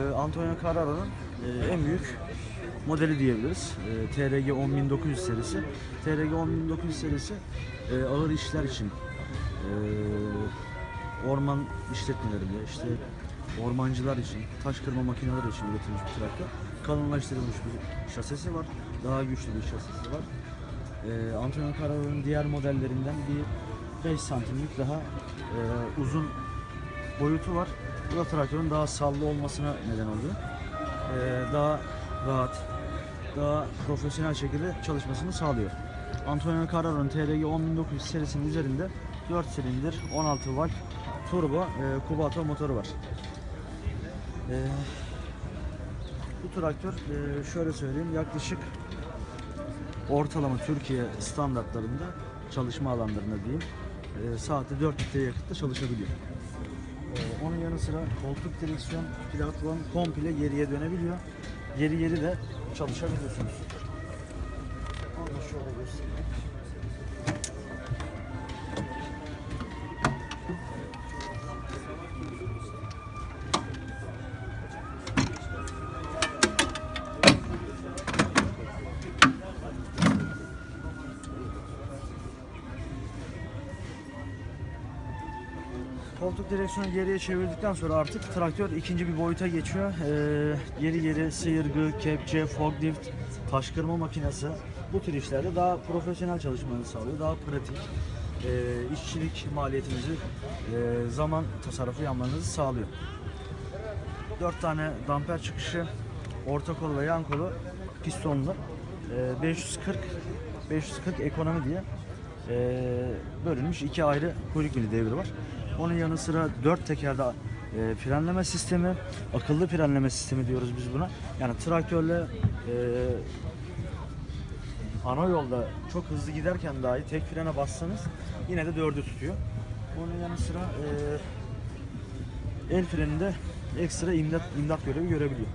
Ee, Antonio Carrara'nın e, en büyük modeli diyebiliriz. E, TRG 10900 serisi. TRG 10900 serisi e, ağır işler için e, orman işletmelerinde işte ormancılar için, taş kırma makineleri için üretilmiş bir traktör. Kalınlaştırılmış bir şasisi var. Daha güçlü bir şasisi var. E, Antonio Carrara'nın diğer modellerinden bir 5 santimlik daha e, uzun boyutu var. Bu da traktörün daha sallı olmasına neden oluyor. Ee, daha rahat, daha profesyonel şekilde çalışmasını sağlıyor. Antonio Carrara'nın TRG 10900 serisinin üzerinde 4 silindir 16 volt turbo e, Kubato motoru var. Ee, bu traktör e, şöyle söyleyeyim yaklaşık ortalama Türkiye standartlarında çalışma alanlarında diyeyim e, saatte 4 litre yakıtla çalışabiliyor. Ee, onun yanı sıra koltuk direksiyon platform komple geriye dönebiliyor. Geri geri de çalışabiliyorsunuz. Onu şöyle göstereyim. Koltuk direksiyonu geriye çevirdikten sonra artık traktör ikinci bir boyuta geçiyor. Ee, geri geri sıyırgı, kepçe, forklift, taş kırma makinesi bu tür işlerde daha profesyonel çalışmanızı sağlıyor. Daha pratik, e, işçilik maliyetinizi, e, zaman tasarrufu yapmanızı sağlıyor. 4 tane damper çıkışı, orta kol ve yan kolu pistonlu. E, 540 540 ekonomi diye e, bölünmüş iki ayrı kuyruk mili devri var. Onun yanı sıra dört tekerde e, frenleme sistemi, akıllı frenleme sistemi diyoruz biz buna. Yani traktörle e, ana yolda çok hızlı giderken dahi tek frene bassanız yine de dördü tutuyor. Onun yanı sıra e, el freninde ekstra imdat, imdat görevi görebiliyor.